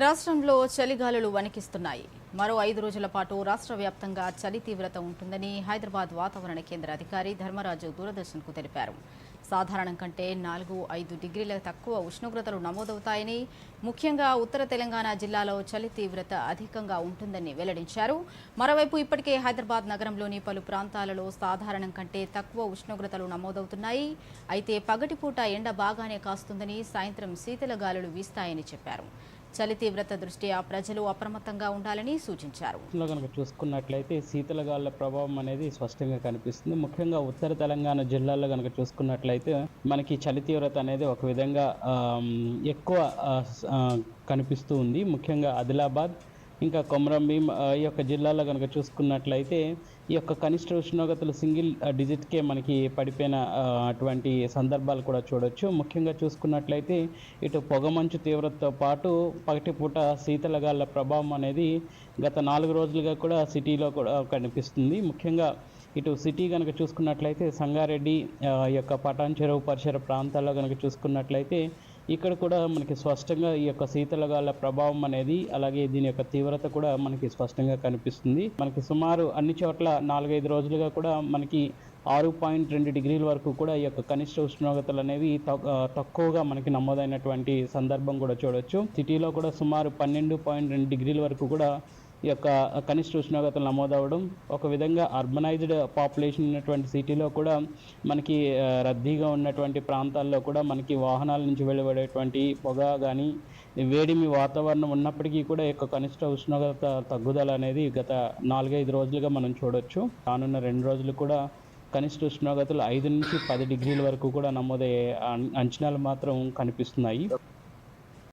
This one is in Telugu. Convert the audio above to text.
రాష్ట్రంలో చలిగాలులు వణికిస్తున్నాయి. మరో ఐదు రోజుల పాటు రాష్ట్ర వ్యాప్తంగా చలి తీవ్రత ఉంటుందని హైదరాబాద్ వాతావరణ కేంద్ర అధికారి ధర్మరాజు దూరదర్శన్కు తెలిపారు. సాధారణం కంటే నాలుగు ఐదు డిగ్రీల తక్కువ ఉష్ణోగ్రతలు నమోదవుతాయని ముఖ్యంగా ఉత్తర తెలంగాణ జిల్లాలో చలి తీవ్రత అధికంగా ఉంటుందని వెల్లడించారు. మరోవైపు ఇప్పటికే హైదరాబాద్ నగరంలోని పలు ప్రాంతాలలో సాధారణం కంటే తక్కువ ఉష్ణోగ్రతలు నమోదవుతున్నాయి. అయితే పగటిపూట ఎండ బాగానే కాస్తుందని సాయంత్రం శీతల గాలులు వీస్తాయని చెప్పారు. చలి తీవ్రత దృష్ట్యా ప్రజలు అప్రమత్తంగా ఉండాలని సూచించారు. లో కనుక చూసుకున్నట్లయితే శీతలగాలుల ప్రభావం అనేది స్పష్టంగా కనిపిస్తుంది. ముఖ్యంగా ఉత్తర తెలంగాణ జిల్లాల్లో కనుక చూసుకున్నట్లయితే మనకి చలి తీవ్రత అనేది ఒక విధంగా ఎక్కువ కనిపిస్తూ ఉంది. ముఖ్యంగా ఆదిలాబాద్ ఇంకా కొమరం భీం ఈ యొక్క జిల్లాలో కనుక చూసుకున్నట్లయితే ఈ యొక్క కనిష్ట ఉష్ణోగ్రతలు సింగిల్ డిజిట్కే మనకి పడిపోయిన అటువంటి సందర్భాలు కూడా చూడొచ్చు. ముఖ్యంగా చూసుకున్నట్లయితే ఇటు పొగమంచు తీవ్రతతో పాటు పగటిపూట శీతలగాళ్ళ ప్రభావం అనేది గత నాలుగు రోజులుగా కూడా సిటీలో కూడా కనిపిస్తుంది. ముఖ్యంగా ఇటు సిటీ కనుక చూసుకున్నట్లయితే సంగారెడ్డి ఈ యొక్క పటాన్ చెరువు పరిసర ప్రాంతాల్లో కనుక చూసుకున్నట్లయితే ఇక్కడ కూడా మనకి స్పష్టంగా ఈ యొక్క శీతలగాల ప్రభావం అనేది అలాగే దీని యొక్క తీవ్రత కూడా మనకి స్పష్టంగా కనిపిస్తుంది. మనకి సుమారు అన్ని చోట్ల నాలుగైదు రోజులుగా కూడా మనకి ఆరు పాయింట్ రెండు డిగ్రీల వరకు కూడా ఈ యొక్క కనిష్ట ఉష్ణోగ్రతలు అనేవి తక్కువగా మనకి నమోదైనటువంటి సందర్భం కూడా చూడొచ్చు. సిటీలో కూడా సుమారు పన్నెండు పాయింట్ రెండు డిగ్రీల వరకు కూడా ఈ యొక్క కనిష్ట ఉష్ణోగ్రతలు నమోదవడం ఒక విధంగా అర్బనైజ్డ్ పాపులేషన్ ఉన్నటువంటి సిటీలో కూడా మనకి రద్దీగా ఉన్నటువంటి ప్రాంతాల్లో కూడా మనకి వాహనాల నుంచి వెలువడేటువంటి పొగ కానీ వేడిమి వాతావరణం ఉన్నప్పటికీ కూడా ఈ యొక్క కనిష్ట ఉష్ణోగ్రత తగ్గుదల అనేది గత నాలుగైదు రోజులుగా మనం చూడొచ్చు. రానున్న రెండు రోజులు కూడా కనిష్ట ఉష్ణోగ్రతలు ఐదు నుంచి పది డిగ్రీల వరకు కూడా నమోదయ్యే అంచనాలు మాత్రం కనిపిస్తున్నాయి.